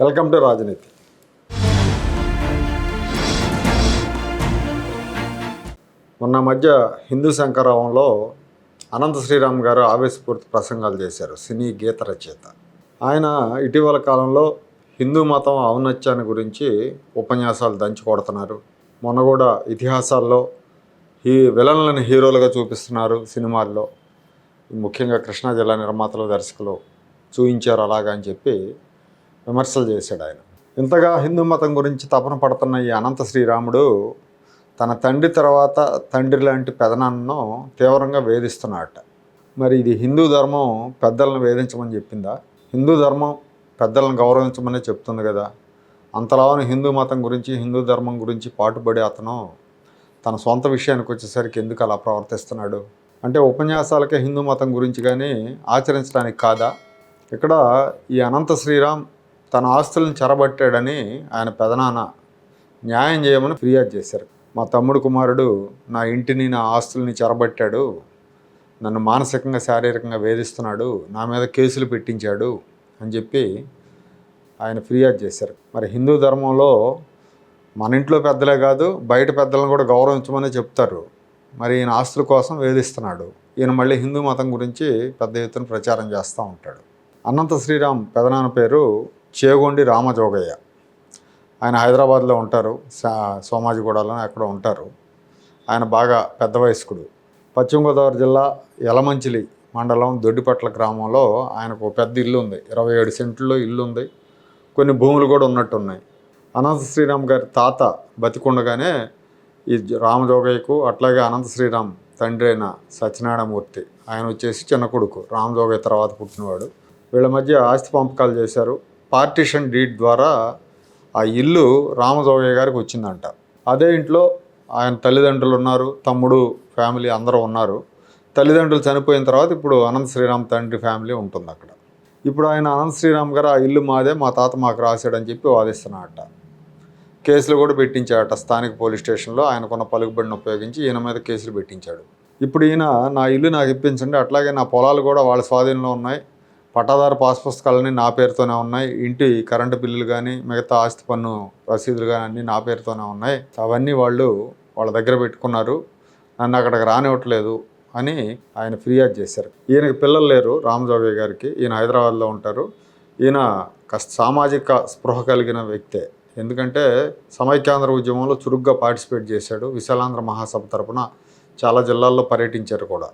Welcome to రాజనీతి. మొన్న మధ్య హిందూ శంకరావంలో అనంత శ్రీరామ్ గారు ఆవేశపూర్తి ప్రసంగాలు చేశారు సినీ గీత రచయిత. ఆయన ఇటీవల కాలంలో హిందూ మతం ఔన్నత్యాన్ని గురించి ఉపన్యాసాలు దంచుకొడుతున్నారు మొన్న కూడా ఇతిహాసాల్లో ఈ విలన్లను హీరోలుగా చూపిస్తున్నారు సినిమాల్లో. ముఖ్యంగా కృష్ణా జిల్లా నిర్మాతలు దర్శకులు చూయించారు అలాగా అని చెప్పి విమర్శలు చేశాడు ఆయన. ఇంతగా హిందూ మతం గురించి తపన పడుతున్న ఈ అనంత శ్రీరాముడు తన తండ్రి తర్వాత తండ్రి లాంటి పెదనాన్నను తీవ్రంగా వేధిస్తున్నాడట. మరి ఇది హిందూ ధర్మం పెద్దలను వేధించమని చెప్పిందా? హిందూ ధర్మం పెద్దలను గౌరవించమని చెప్తుంది కదా. అంతలావని హిందూ మతం గురించి హిందూ ధర్మం గురించి పాటుపడి అతను తన సొంత విషయానికి వచ్చేసరికి ఎందుకు అలా ప్రవర్తిస్తున్నాడు? అంటే ఉపన్యాసాలకే హిందూ మతం గురించి కానీ ఆచరించడానికి కాదా? ఇక్కడ ఈ అనంత శ్రీరామ్ తన ఆస్తులను చెరబట్టాడని ఆయన పెదనాన్న న్యాయం చేయమని ఫిర్యాదు చేశారు. మా తమ్ముడు కుమారుడు నా ఇంటిని నా ఆస్తుల్ని చెరబట్టాడు. నన్ను మానసికంగా శారీరకంగా వేధిస్తున్నాడు. నా మీద కేసులు పెట్టించాడు అని చెప్పి ఆయన ఫిర్యాదు చేశారు. మరి హిందూ ధర్మంలో మన ఇంట్లో పెద్దలే కాదు బయట పెద్దలను కూడా గౌరవించమని చెప్తారు. మరి ఈయన ఆస్తుల కోసం వేధిస్తున్నాడు. ఈయన మళ్ళీ హిందూ మతం గురించి పెద్ద ఎత్తున ప్రచారం చేస్తూ ఉంటాడు. అనంత శ్రీరామ్ పెదనాన్న పేరు చేగొండి రామజోగయ్య. ఆయన హైదరాబాద్లో ఉంటారు సోమాజిగూడలో అక్కడ ఉంటారు. ఆయన బాగా పెద్ద వయస్కుడు. పశ్చిమ గోదావరి జిల్లా యలమంచిలి మండలం దొడ్డిపట్ల గ్రామంలో ఆయనకు ఒక పెద్ద ఇల్లు ఉంది. ఇరవై ఏడు సెంట్లలో ఇల్లు ఉంది. కొన్ని భూములు కూడా ఉన్నట్టున్నాయి. అనంత శ్రీరామ్ గారి తాత బతికుండగానే ఈ రామజోగయ్యకు అట్లాగే అనంత శ్రీరామ్ తండ్రి అయిన సత్యనారాయణమూర్తి ఆయన వచ్చేసి చిన్న కొడుకు. రామజోగయ్య తర్వాత పుట్టినవాడు. వీళ్ళ మధ్య ఆస్తి పంపకాలు చేశారు. పార్టీషన్ డీడ్ ద్వారా ఆ ఇల్లు రామజోగయ్య గారికి వచ్చిందంట. అదే ఇంట్లో ఆయన తల్లిదండ్రులు ఉన్నారు తమ్ముడు ఫ్యామిలీ అందరూ ఉన్నారు. తల్లిదండ్రులు చనిపోయిన తర్వాత ఇప్పుడు అనంత శ్రీరామ్ తండ్రి ఫ్యామిలీ ఉంటుంది అక్కడ. ఇప్పుడు ఆయన అనంత శ్రీరామ్ గారు ఆ ఇల్లు మాదే మా తాత మాకు రాశాడని చెప్పి వాదిస్తున్నాడట కేసులు కూడా పెట్టించాడట స్థానిక పోలీస్ స్టేషన్లో ఆయనకున్న పలుకుబడిని ఉపయోగించి ఈయన మీద కేసులు పెట్టించాడు. ఇప్పుడు ఈయన నా ఇల్లు నాకు ఇప్పించండి అట్లాగే నా పొలాలు కూడా వాళ్ళ స్వాధీనంలో ఉన్నాయి పట్టాదారు పాస్ పుస్తకాలన్నీ నా పేరుతోనే ఉన్నాయి. ఇంటి కరెంటు బిల్లులు కానీ మిగతా ఆస్తి పన్ను రసీదులు కానీ అన్నీ నా పేరుతోనే ఉన్నాయి. అవన్నీ వాళ్ళు వాళ్ళ దగ్గర పెట్టుకున్నారు. నన్ను అక్కడికి రానివ్వట్లేదు అని ఆయన ఫిర్యాదు చేశారు. ఈయనకి పిల్లలు లేరు రామజోగయ్య గారికి. ఈయన హైదరాబాద్లో ఉంటారు. ఈయన సామాజిక స్పృహ కలిగిన వ్యక్తే. ఎందుకంటే సమైక్యాంధ్ర ఉద్యమంలో చురుగ్గా పార్టిసిపేట్ చేశాడు. విశాలాంధ్ర మహాసభ తరపున చాలా జిల్లాల్లో పర్యటించారు కూడా.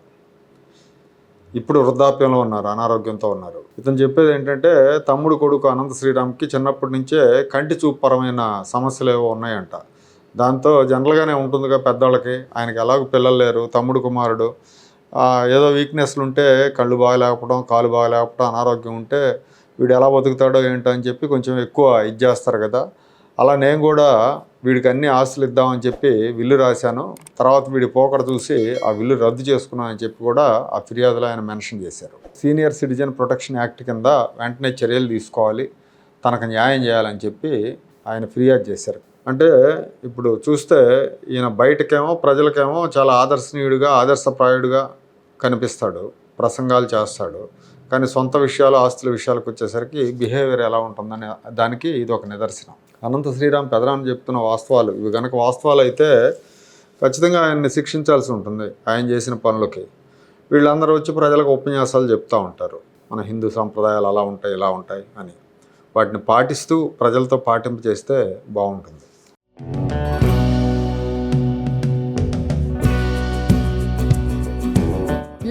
ఇప్పుడు వృద్ధాప్యంలో ఉన్నారు అనారోగ్యంతో ఉన్నారు. ఇతను చెప్పేది ఏంటంటే తమ్ముడు కొడుకు అనంత శ్రీరామ్కి చిన్నప్పటి నుంచే కంటి చూపుపరమైన సమస్యలు ఏవో ఉన్నాయంట. దాంతో జనరల్గానే ఉంటుందిగా పెద్దవాళ్ళకి ఆయనకి ఎలాగో పిల్లలు లేరు తమ్ముడు కుమారుడు. ఏదో వీక్నెస్లు ఉంటే కళ్ళు బాగలేకపోవడం కాలు బాగలేకపోవడం అనారోగ్యం ఉంటే వీడు ఎలా బతుకుతాడో ఏంటో అని చెప్పి కొంచెం ఎక్కువ ఇది చేస్తారు కదా. అలా నేను కూడా వీడికి అన్ని ఆస్తులు ఇద్దామని చెప్పి విల్లు రాశాను. తర్వాత వీడి పోకడ చూసి ఆ విల్లు రద్దు చేసుకున్నామని చెప్పి కూడా ఆ ఫిర్యాదులో ఆయన మెన్షన్ చేశారు. సీనియర్ సిటిజన్ ప్రొటెక్షన్ యాక్ట్ కింద వెంటనే చర్యలు తీసుకోవాలి తనకు న్యాయం చేయాలని చెప్పి ఆయన ఫిర్యాదు చేశారు. అంటే ఇప్పుడు చూస్తే ఈయన బయటకేమో ప్రజలకేమో చాలా ఆదర్శనీయుడిగా ఆదర్శప్రాయుడిగా కనిపిస్తాడు. ప్రసంగాలు చేస్తాడు. కానీ సొంత విషయాలు ఆస్తుల విషయాలకు వచ్చేసరికి బిహేవియర్ ఎలా ఉంటుందని దానికి ఇది ఒక నిదర్శనం. అనంత శ్రీరామ్ పెదరామని చెప్తున్న వాస్తవాలు. ఇవి కనుక వాస్తవాలు అయితే ఖచ్చితంగా ఆయన్ని శిక్షించాల్సి ఉంటుంది ఆయన చేసిన పనులకి. వీళ్ళందరూ వచ్చి ప్రజలకు ఉపన్యాసాలు చెప్తూ ఉంటారు. మన హిందూ సంప్రదాయాలు అలా ఉంటాయి ఇలా ఉంటాయి అని. వాటిని పాటిస్తూ ప్రజలతో పాటింపు చేస్తే బాగుంటుంది.